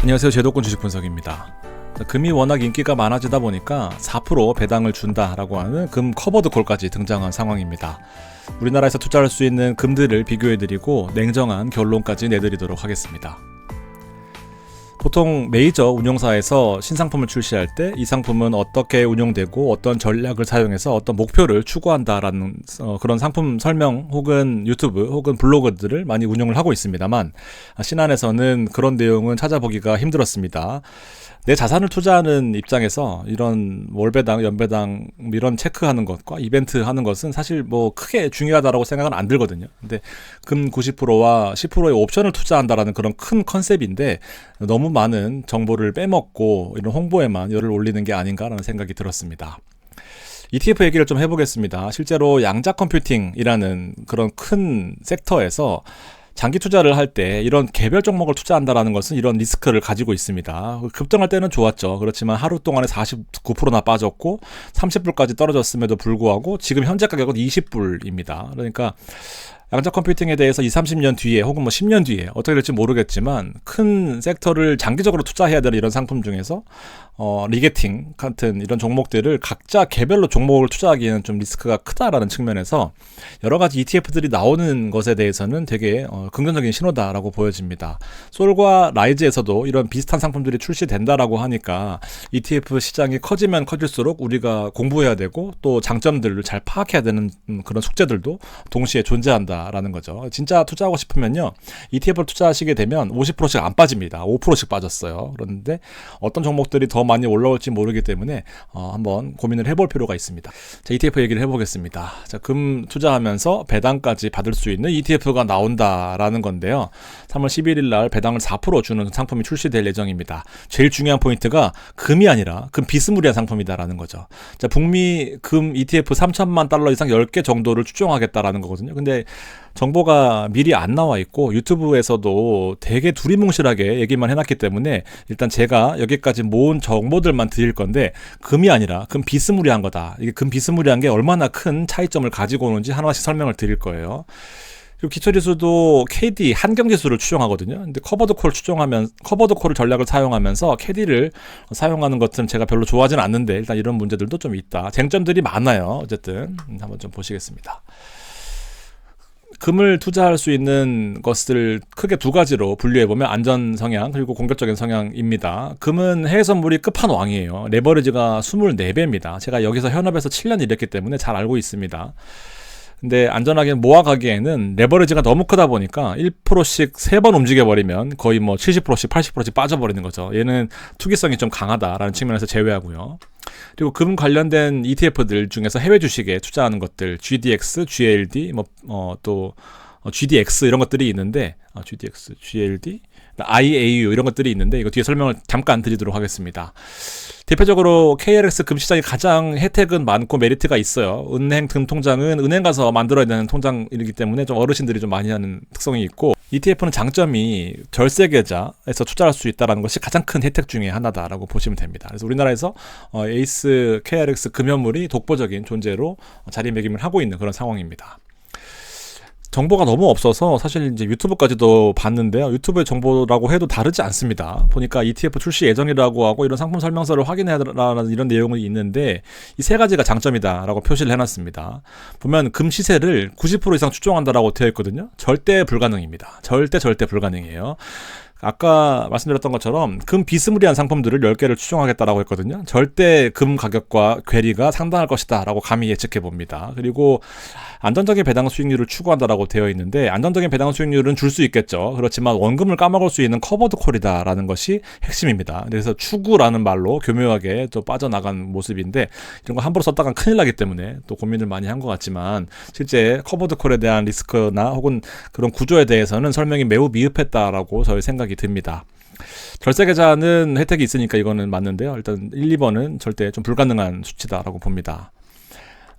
안녕하세요. 제도권 주식 분석입니다. 자, 금이 워낙 인기가 많아지다 보니까 4% 배당을 준다라고 하는 금 커버드 콜까지 등장한 상황입니다. 우리나라에서 투자할 수 있는 금들을 비교해드리고 냉정한 결론까지 내드리도록 하겠습니다. 보통 메이저 운용사에서 신상품을 출시할 때 이 상품은 어떻게 운용되고 어떤 전략을 사용해서 어떤 목표를 추구한다라는 어, 그런 상품 설명 혹은 유튜브 혹은 블로그들을 많이 운영을 하고 있습니다만 신안에서는 그런 내용은 찾아보기가 힘들었습니다. 내 자산을 투자하는 입장에서 이런 월배당, 연배당 이런 체크하는 것과 이벤트 하는 것은 사실 뭐 크게 중요하다라고 생각은 안 들거든요. 근데 금 90%와 10%의 옵션을 투자한다라는 그런 큰 컨셉인데 너무 많은 정보를 빼먹고 이런 홍보에만 열을 올리는 게 아닌가라는 생각이 들었습니다. ETF 얘기를 좀 해보겠습니다. 실제로 양자 컴퓨팅이라는 그런 큰 섹터에서 장기 투자를 할 때 이런 개별 종목을 투자한다라는 것은 이런 리스크를 가지고 있습니다. 급등할 때는 좋았죠. 그렇지만 하루 동안에 49%나 빠졌고 30불까지 떨어졌음에도 불구하고 지금 현재 가격은 20불입니다. 그러니까 양자 컴퓨팅에 대해서 2, 30년 뒤에 혹은 뭐 10년 뒤에 어떻게 될지 모르겠지만 큰 섹터를 장기적으로 투자해야 되는 이런 상품 중에서 어, 리게팅 같은 이런 종목들을 각자 개별로 종목을 투자하기에는 좀 리스크가 크다라는 측면에서 여러 가지 ETF들이 나오는 것에 대해서는 되게 어, 긍정적인 신호다라고 보여집니다. 솔과 라이즈에서도 이런 비슷한 상품들이 출시된다라고 하니까 ETF 시장이 커지면 커질수록 우리가 공부해야 되고 또 장점들을 잘 파악해야 되는 그런 숙제들도 동시에 존재한다라는 거죠. 진짜 투자하고 싶으면요. ETF를 투자하시게 되면 50%씩 안 빠집니다. 5%씩 빠졌어요. 그런데 어떤 종목들이 더 많이 올라올지 모르기 때문에 어, 한번 고민을 해볼 필요가 있습니다. 자, ETF 얘기를 해보겠습니다. 자, 금 투자하면서 배당까지 받을 수 있는 ETF가 나온다라는 건데요. 3월 11일 날 배당을 4% 주는 상품이 출시될 예정입니다. 제일 중요한 포인트가 금이 아니라 금 비스무리한 상품이다라는 거죠. 자, 북미 금 ETF 3천만 달러 이상 10개 정도를 추종하겠다라는 거거든요. 근데 정보가 미리 안 나와 있고 유튜브에서도 되게 두리뭉실하게 얘기만 해놨기 때문에 일단 제가 여기까지 모은 정보들만 드릴 건데 금이 아니라 금 비스무리한 거다. 이게 금 비스무리한 게 얼마나 큰 차이점을 가지고 오는지 하나씩 설명을 드릴 거예요. 그리고 기초지수도 KD 한경지수를 추종하거든요. 근데 커버드 콜 추종하면 커버드 콜 전략을 사용하면서 KD를 사용하는 것은 제가 별로 좋아하지는 않는데 일단 이런 문제들도 좀 있다. 쟁점들이 많아요. 어쨌든 한번 좀 보시겠습니다. 금을 투자할 수 있는 것을 크게 두 가지로 분류해 보면 안전 성향 그리고 공격적인 성향입니다. 금은 해외 선물이 끝판왕이에요. 레버리지가 24배입니다. 제가 여기서 현업에서 7년 일했기 때문에 잘 알고 있습니다. 근데 안전하게 모아가기에는 레버리지가 너무 크다 보니까 1%씩 세번 움직여 버리면 거의 뭐 70%씩 80%씩 빠져버리는 거죠. 얘는 투기성이 좀 강하다라는 측면에서 제외하고요. 그리고 금 관련된 ETF들 중에서 해외 주식에 투자하는 것들 GDX, GLD, 뭐또 어, GDX 이런 것들이 있는데 어, GDX, GLD, IAU 이런 것들이 있는데 이거 뒤에 설명을 잠깐 드리도록 하겠습니다. 대표적으로 KRX 금시장이 가장 혜택은 많고 메리트가 있어요. 은행 금 통장은 은행 가서 만들어야 되는 통장이기 때문에 좀 어르신들이 좀 많이 하는 특성이 있고 ETF는 장점이 절세 계좌에서 투자할 수 있다는 것이 가장 큰 혜택 중의 하나다라고 보시면 됩니다. 그래서 우리나라에서 어, 에이스 KRX 금연물이 독보적인 존재로 자리매김을 하고 있는 그런 상황입니다. 정보가 너무 없어서 사실 이제 유튜브까지도 봤는데요. 유튜브의 정보라고 해도 다르지 않습니다. 보니까 ETF 출시 예정이라고 하고 이런 상품 설명서를 확인해라라는 이런 내용이 있는데 이 세 가지가 장점이다라고 표시를 해놨습니다. 보면 금 시세를 90% 이상 추종한다라고 되어 있거든요. 절대 불가능입니다. 절대 절대 불가능이에요. 아까 말씀드렸던 것처럼 금 비스무리한 상품들을 10개를 추종하겠다라고 했거든요. 절대 금 가격과 괴리가 상당할 것이다라고 감히 예측해 봅니다. 그리고 안정적인 배당 수익률을 추구한다라고 되어 있는데 안정적인 배당 수익률은 줄 수 있겠죠. 그렇지만 원금을 까먹을 수 있는 커버드 콜이다라는 것이 핵심입니다. 그래서 추구라는 말로 교묘하게 또 빠져나간 모습인데 이런 거 함부로 썼다간 큰일 나기 때문에 또 고민을 많이 한 것 같지만 실제 커버드 콜에 대한 리스크나 혹은 그런 구조에 대해서는 설명이 매우 미흡했다라고 저희 생각이 듭니다. 절세 계좌는 혜택이 있으니까 이거는 맞는데요. 일단 1, 2번은 절대 좀 불가능한 수치다라고 봅니다.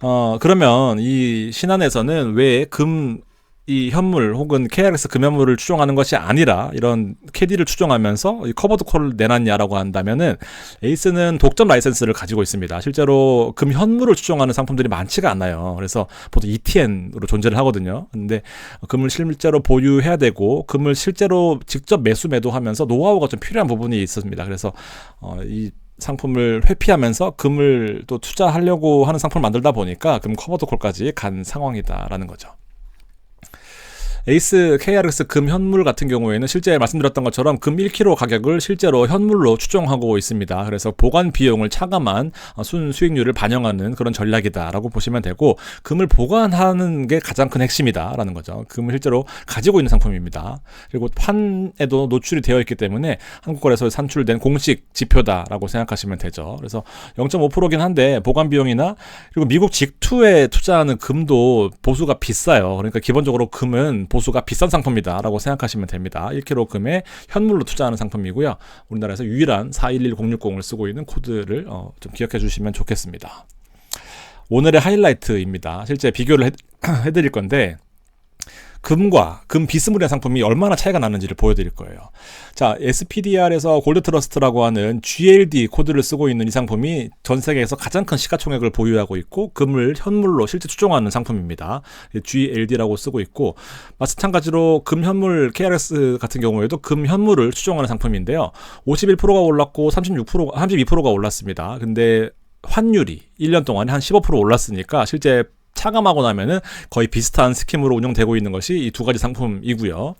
어, 그러면 이 신안에서는 왜 금 이 현물 혹은 KRX 금현물을 추종하는 것이 아니라 이런 캐디를 추종하면서 이 커버드 콜을 내놨냐라고 한다면은 에이스는 독점 라이센스를 가지고 있습니다. 실제로 금현물을 추종하는 상품들이 많지가 않아요. 그래서 보통 ETN으로 존재를 하거든요. 근데 금을 실제로 보유해야 되고 금을 실제로 직접 매수 매도하면서 노하우가 좀 필요한 부분이 있습니다. 그래서 어, 이 상품을 회피하면서 금을 또 투자하려고 하는 상품을 만들다 보니까 금 커버드 콜까지 간 상황이다라는 거죠. 에이스 KRX 금 현물 같은 경우에는 실제 말씀드렸던 것처럼 금 1kg 가격을 실제로 현물로 추정하고 있습니다. 그래서 보관 비용을 차감한 순 수익률을 반영하는 그런 전략이다라고 보시면 되고 금을 보관하는 게 가장 큰 핵심이다라는 거죠. 금을 실제로 가지고 있는 상품입니다. 그리고 판에도 노출이 되어 있기 때문에 한국 거래소에 산출된 공식 지표다라고 생각하시면 되죠. 그래서 0.5%긴 한데 보관 비용이나 그리고 미국 직투에 투자하는 금도 보수가 비싸요. 그러니까 기본적으로 금은 보수 가 비싼 상품이다라고 생각하시면 됩니다. 1kg 금에 현물로 투자하는 상품이고요. 우리나라에서 유일한 411060을 쓰고 있는 코드를 어, 좀 기억해 주시면 좋겠습니다. 오늘의 하이라이트입니다. 실제 비교를 해, 해드릴 건데 금과 금 비스무리한 상품이 얼마나 차이가 나는지를 보여드릴 거예요. 자, SPDR에서 골드 트러스트라고 하는 GLD 코드를 쓰고 있는 이 상품이 전 세계에서 가장 큰 시가총액을 보유하고 있고 금을 현물로 실제 추종하는 상품입니다. GLD라고 쓰고 있고 마찬가지로 금 현물 KRS 같은 경우에도 금 현물을 추종하는 상품인데요. 51%가 올랐고 36% 32%가 올랐습니다. 근데 환율이 1년 동안에 한 15% 올랐으니까 실제 차감하고 나면은 거의 비슷한 스킴으로 운영되고 있는 것이 이 두 가지 상품이고요.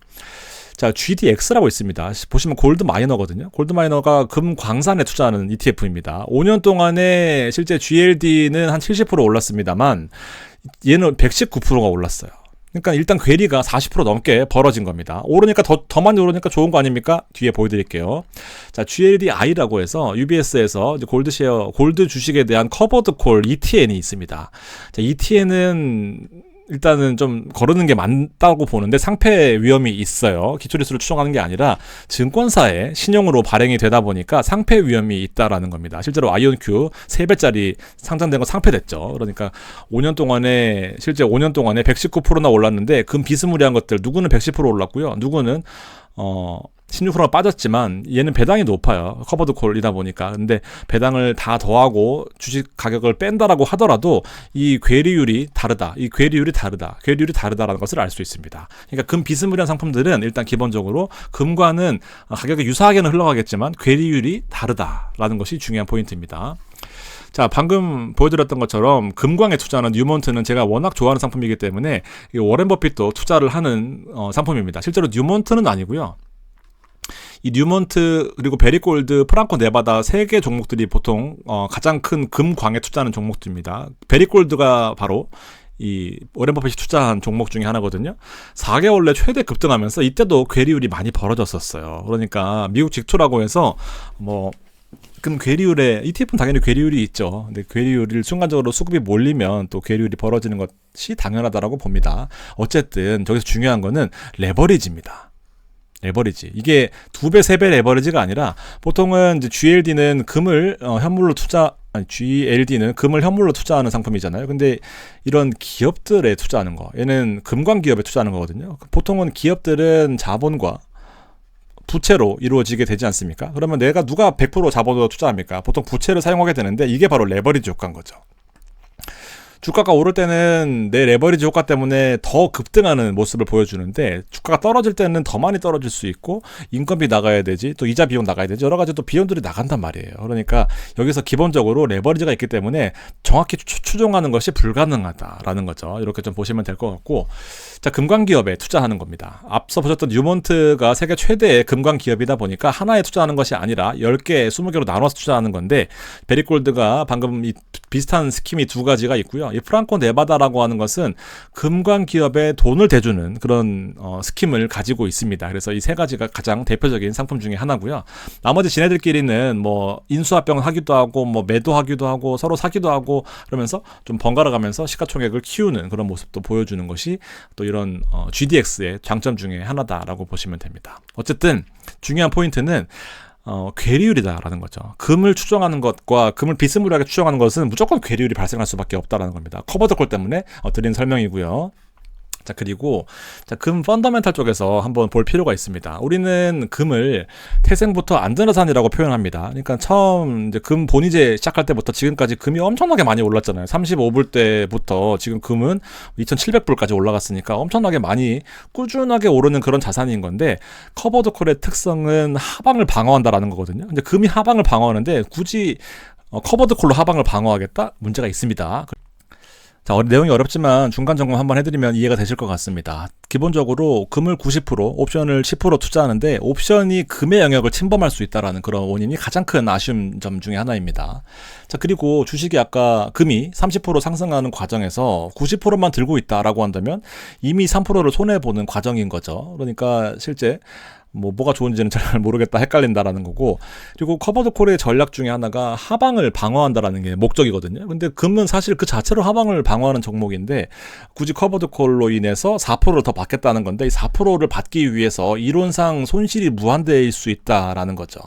자, GDX라고 있습니다. 보시면 골드 마이너거든요. 골드 마이너가 금 광산에 투자하는 ETF입니다. 5년 동안에 실제 GLD는 한 70% 올랐습니다만 얘는 119%가 올랐어요. 그러니까 일단 괴리가 40% 넘게 벌어진 겁니다. 오르니까 더, 더 많이 오르니까 좋은 거 아닙니까? 뒤에 보여드릴게요. 자, GLDI라고 해서 UBS에서 골드 쉐어, 골드 주식에 대한 커버드 콜 ETN이 있습니다. 자, ETN은 일단은 좀 거르는 게 맞다고 보는데 상패 위험이 있어요. 기초리수를 추정하는 게 아니라 증권사에 신용으로 발행이 되다 보니까 상패 위험이 있다라는 겁니다. 실제로 아이온큐 3배짜리 상장된 거 상패됐죠. 그러니까 5년 동안에 실제 5년 동안에 119%나 올랐는데 금 비스무리한 것들 누구는 110% 올랐고요. 누구는 어 16%가 빠졌지만 얘는 배당이 높아요. 커버드 콜이다 보니까. 근데 배당을 다 더하고 주식 가격을 뺀다라고 하더라도 이 괴리율이 다르다. 이 괴리율이 다르다. 괴리율이 다르다라는 것을 알 수 있습니다. 그러니까 금 비스무리한 상품들은 일단 기본적으로 금과는 가격이 유사하게는 흘러가겠지만 괴리율이 다르다라는 것이 중요한 포인트입니다. 자, 방금 보여드렸던 것처럼 금광에 투자하는 뉴몬트는 제가 워낙 좋아하는 상품이기 때문에 워렌 버핏도 투자를 하는 어, 상품입니다. 실제로 뉴몬트는 아니고요. 이 뉴먼트 그리고 베리골드, 프랑코 네바다 세 개 종목들이 보통 어, 가장 큰 금광에 투자하는 종목들입니다. 베리골드가 바로 이 오렌 버핏이 투자한 종목 중에 하나거든요. 4개월 내 최대 급등하면서 이때도 괴리율이 많이 벌어졌었어요. 그러니까 미국 직투라고 해서 뭐금 괴리율에 ETF는 당연히 괴리율이 있죠. 근데 괴리율을 순간적으로 수급이 몰리면 또 괴리율이 벌어지는 것이 당연하다라고 봅니다. 어쨌든 저기서 중요한 거는 레버리지입니다. 레버리지. 이게 두 배, 세 배 레버리지가 아니라 보통은 이제 GLD는 금을 어, 현물로 투자 아니 GLD는 금을 현물로 투자하는 상품이잖아요. 근데 이런 기업들에 투자하는 거. 얘는 금광 기업에 투자하는 거거든요. 보통은 기업들은 자본과 부채로 이루어지게 되지 않습니까? 그러면 내가 누가 100% 자본으로 투자합니까? 보통 부채를 사용하게 되는데 이게 바로 레버리지 효과인 거죠. 주가가 오를 때는 내 레버리지 효과 때문에 더 급등하는 모습을 보여주는데 주가가 떨어질 때는 더 많이 떨어질 수 있고 인건비 나가야 되지 또 이자 비용 나가야 되지 여러 가지 또 비용들이 나간단 말이에요. 그러니까 여기서 기본적으로 레버리지가 있기 때문에 정확히 추종하는 것이 불가능하다라는 거죠. 이렇게 좀 보시면 될 것 같고 자 금광 기업에 투자하는 겁니다. 앞서 보셨던 뉴몬트가 세계 최대의 금광 기업이다 보니까 하나에 투자하는 것이 아니라 10개, 20개로 나눠서 투자하는 건데 베리골드가 방금 이 비슷한 스킴이 두 가지가 있고요. 이 프랑코 네바다라고 하는 것은 금관 기업에 돈을 대주는 그런 어, 스킴을 가지고 있습니다. 그래서 이 세 가지가 가장 대표적인 상품 중에 하나고요. 나머지 지네들끼리는 뭐 인수합병을 하기도 하고 뭐 매도하기도 하고 서로 사기도 하고 그러면서 좀 번갈아 가면서 시가총액을 키우는 그런 모습도 보여주는 것이 또 이런 어, GDX의 장점 중에 하나다라고 보시면 됩니다. 어쨌든 중요한 포인트는 어, 괴리율이다라는 거죠. 금을 추정하는 것과 금을 비스무리하게 추정하는 것은 무조건 괴리율이 발생할 수밖에 없다라는 겁니다. 커버더콜 때문에 어, 드린 설명이고요. 자, 그리고 자, 금 펀더멘탈 쪽에서 한번 볼 필요가 있습니다. 우리는 금을 태생부터 안드라산이라고 표현합니다. 그러니까 처음 이제 금 본이제 시작할 때부터 지금까지 금이 엄청나게 많이 올랐잖아요. 35불 때부터 지금 금은 2,700불까지 올라갔으니까 엄청나게 많이 꾸준하게 오르는 그런 자산인 건데 커버드 콜의 특성은 하방을 방어한다라는 거거든요. 근데 금이 하방을 방어하는데 굳이 어, 커버드 콜로 하방을 방어하겠다? 문제가 있습니다. 자, 어, 내용이 어렵지만 중간 점검 한번 해드리면 이해가 되실 것 같습니다. 기본적으로 금을 90%, 옵션을 10% 투자하는데 옵션이 금의 영역을 침범할 수 있다라는 그런 원인이 가장 큰 아쉬운 점 중에 하나입니다. 자, 그리고 주식이 아까 금이 30% 상승하는 과정에서 90%만 들고 있다라고 한다면 이미 3%를 손해 보는 과정인 거죠. 그러니까 실제 뭐 뭐가 좋은지는 잘 모르겠다 헷갈린다라는 거고 그리고 커버드 콜의 전략 중에 하나가 하방을 방어한다라는 게 목적이거든요. 근데 금은 사실 그 자체로 하방을 방어하는 종목인데 굳이 커버드 콜로 인해서 4%를 더 받겠다는 건데 이 4%를 받기 위해서 이론상 손실이 무한대일 수 있다라는 거죠.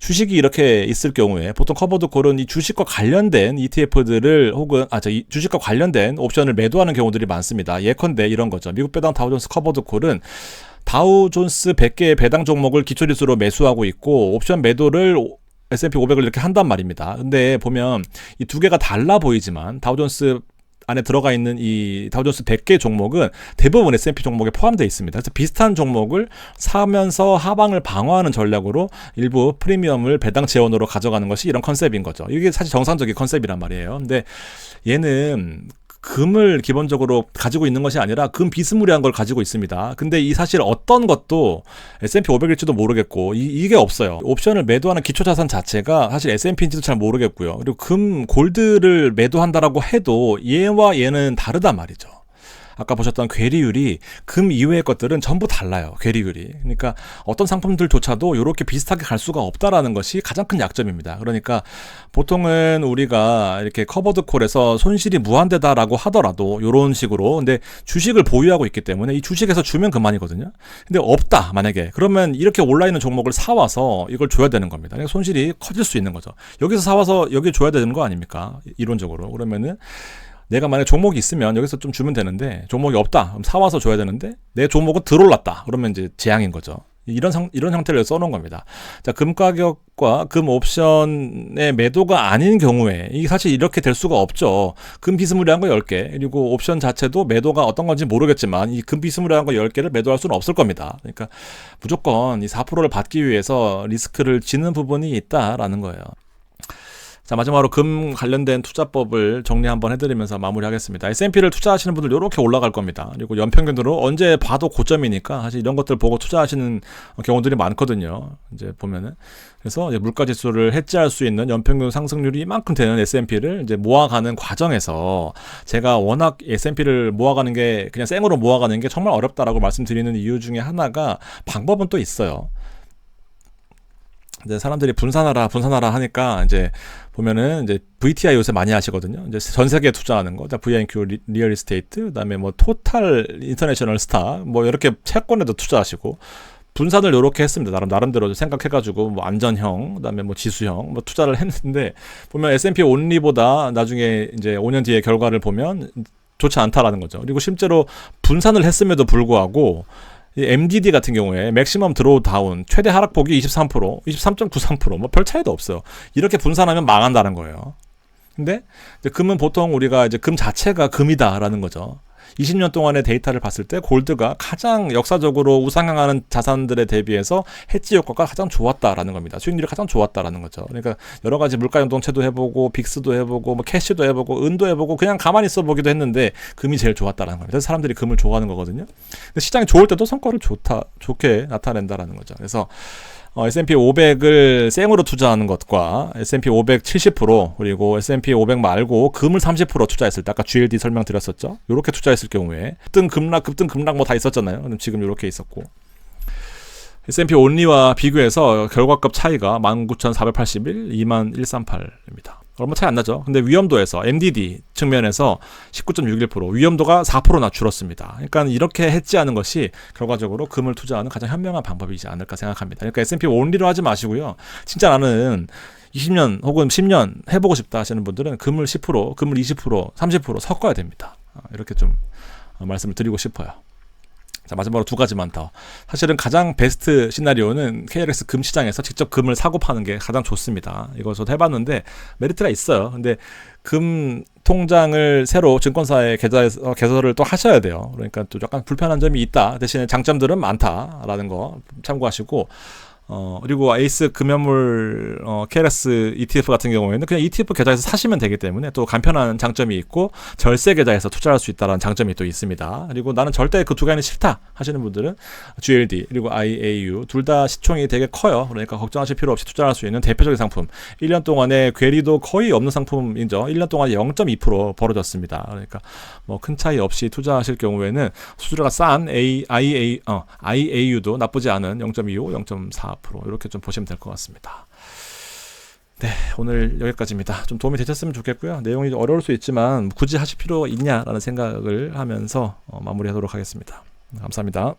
주식이 이렇게 있을 경우에 보통 커버드 콜은 이 주식과 관련된 ETF들을 혹은 아, 저 주식과 관련된 옵션을 매도하는 경우들이 많습니다. 예컨대 이런 거죠. 미국 배당 다우존스 커버드 콜은 다우존스 100개의 배당 종목을 기초지수로 매수하고 있고 옵션 매도를 S&P 500을 이렇게 한단 말입니다. 근데 보면 이 두 개가 달라 보이지만 다우존스 안에 들어가 있는 이 다우존스 100개 종목은 대부분 S&P 종목에 포함되어 있습니다. 그래서 비슷한 종목을 사면서 하방을 방어하는 전략으로 일부 프리미엄을 배당 재원으로 가져가는 것이 이런 컨셉인 거죠. 이게 사실 정상적인 컨셉이란 말이에요. 근데 얘는 금을 기본적으로 가지고 있는 것이 아니라 금 비스무리한 걸 가지고 있습니다. 근데 이 사실 어떤 것도 S&P 500일지도 모르겠고 이, 게 없어요. 옵션을 매도하는 기초 자산 자체가 사실 S&P인지도 잘 모르겠고요. 그리고 금 골드를 매도한다라고 해도 얘와 얘는 다르단 말이죠. 아까 보셨던 괴리율이 금 이외의 것들은 전부 달라요. 괴리율이. 그러니까 어떤 상품들조차도 이렇게 비슷하게 갈 수가 없다라는 것이 가장 큰 약점입니다. 그러니까 보통은 우리가 이렇게 커버드 콜에서 손실이 무한대다라고 하더라도 이런 식으로 근데 주식을 보유하고 있기 때문에 이 주식에서 주면 그만이거든요. 근데 없다 만약에 그러면 이렇게 온라인은 종목을 사와서 이걸 줘야 되는 겁니다. 그러니까 손실이 커질 수 있는 거죠. 여기서 사와서 여기 줘야 되는 거 아닙니까? 이론적으로 그러면은 내가 만약 종목이 있으면 여기서 좀 주면 되는데 종목이 없다. 그럼 사와서 줘야 되는데 내 종목은 들어올랐다. 그러면 이제 재앙인 거죠. 이런 상, 이런 형태를 써놓은 겁니다. 자, 금 가격과 금 옵션의 매도가 아닌 경우에 이게 사실 이렇게 될 수가 없죠. 금 비스무리한 거 10개, 그리고 옵션 자체도 매도가 어떤 건지 모르겠지만 이 금 비스무리한 거 10개를 매도할 수는 없을 겁니다. 그러니까 무조건 이 4%를 받기 위해서 리스크를 지는 부분이 있다라는 거예요. 자, 마지막으로 금 관련된 투자법을 정리 한번 해드리면서 마무리하겠습니다. S&P를 투자하시는 분들 이렇게 올라갈 겁니다. 그리고 연평균으로 언제 봐도 고점이니까 사실 이런 것들 보고 투자하시는 경우들이 많거든요. 이제 보면은. 그래서 이제 물가 지수를 해지할 수 있는 연평균 상승률이 이만큼 되는 S&P를 이제 모아가는 과정에서 제가 워낙 S&P를 모아가는 게 그냥 생으로 모아가는 게 정말 어렵다라고 말씀드리는 이유 중에 하나가 방법은 또 있어요. 이제 사람들이 분산하라 분산하라 하니까 이제 보면은 이제 VTI 요새 많이 하시거든요. 이제 전 세계에 투자하는 거, VNQ 리얼 이스테이트, 그다음에 뭐 토탈 인터내셔널 스타, 뭐 이렇게 채권에도 투자하시고 분산을 이렇게 했습니다. 나름 나름대로 생각해가지고 뭐 안전형, 그다음에 뭐 지수형, 뭐 투자를 했는데 보면 S&P 온리보다 나중에 이제 5년 뒤에 결과를 보면 좋지 않다라는 거죠. 그리고 실제로 분산을 했음에도 불구하고 MDD 같은 경우에 맥시멈 드로우 다운 최대 하락폭이 23%, 23.93%뭐 별 차이도 없어요. 이렇게 분산하면 망한다는 거예요. 근데 금은 보통 우리가 이제 금 자체가 금이다라는 거죠. 20년 동안의 데이터를 봤을 때 골드가 가장 역사적으로 우상향하는 자산들에 대비해서 해지 효과가 가장 좋았다라는 겁니다. 수익률이 가장 좋았다라는 거죠. 그러니까 여러 가지 물가 연동체도 해보고 빅스도 해보고 뭐 캐시도 해보고 은도 해보고 그냥 가만히 있어 보기도 했는데 금이 제일 좋았다라는 겁니다. 그래서 사람들이 금을 좋아하는 거거든요. 시장이 좋을 때도 성과를 좋다 좋게 나타낸다라는 거죠. 그래서 어, S&P 500을 생으로 투자하는 것과 S&P 500 70% 그리고 S&P 500 말고 금을 30% 투자했을 때 아까 GLD 설명드렸었죠. 이렇게 투자했을 경우에 급등 급락 급등 급락 뭐 다 있었잖아요. 그럼 지금 이렇게 있었고 S&P 온리와 비교해서 결과값 차이가 19,481, 21,138입니다. 얼마 차이 안 나죠. 근데 위험도에서 MDD 측면에서 19.61% 위험도가 4%나 줄었습니다. 그러니까 이렇게 해지하는 것이 결과적으로 금을 투자하는 가장 현명한 방법이지 않을까 생각합니다. 그러니까 S&P 온리로 하지 마시고요. 진짜 나는 20년 혹은 10년 해보고 싶다 하시는 분들은 금을 10%, 금을 20%, 30% 섞어야 됩니다. 아, 이렇게 좀 어, 말씀을 드리고 싶어요. 자, 마지막으로 두 가지만 더. 사실은 가장 베스트 시나리오는 KLX 금 시장에서 직접 금을 사고 파는 게 가장 좋습니다. 이거 저도 해봤는데 메리트가 있어요. 근데 금 통장을 새로 증권사에 계좌에서 개설을 또 하셔야 돼요. 그러니까 또 약간 불편한 점이 있다. 대신에 장점들은 많다라는 거 참고하시고 어, 그리고 에이스 금연물 어, KLS ETF 같은 경우에는 그냥 ETF 계좌에서 사시면 되기 때문에 또 간편한 장점이 있고 절세 계좌에서 투자할 수 있다는 장점이 또 있습니다. 그리고 나는 절대 그두 가지는 싫다 하시는 분들은 GLD 그리고 IAU 둘 다 시총이 되게 커요. 그러니까 걱정하실 필요 없이 투자할 수 있는 대표적인 상품. 1년 동안에 괴리도 거의 없는 상품이죠. 1년 동안 0.2% 벌어졌습니다. 그러니까 뭐 큰 차이 없이 투자하실 경우에는 수수료가 싼 A, IA, 어, IAU도 나쁘지 않은 0.25, 0.4 앞으로 이렇게 좀 보시면 될 것 같습니다. 네, 오늘 여기까지입니다. 좀 도움이 되셨으면 좋겠고요. 내용이 어려울 수 있지만 굳이 하실 필요 있냐라는 생각을 하면서 어, 마무리하도록 하겠습니다. 감사합니다.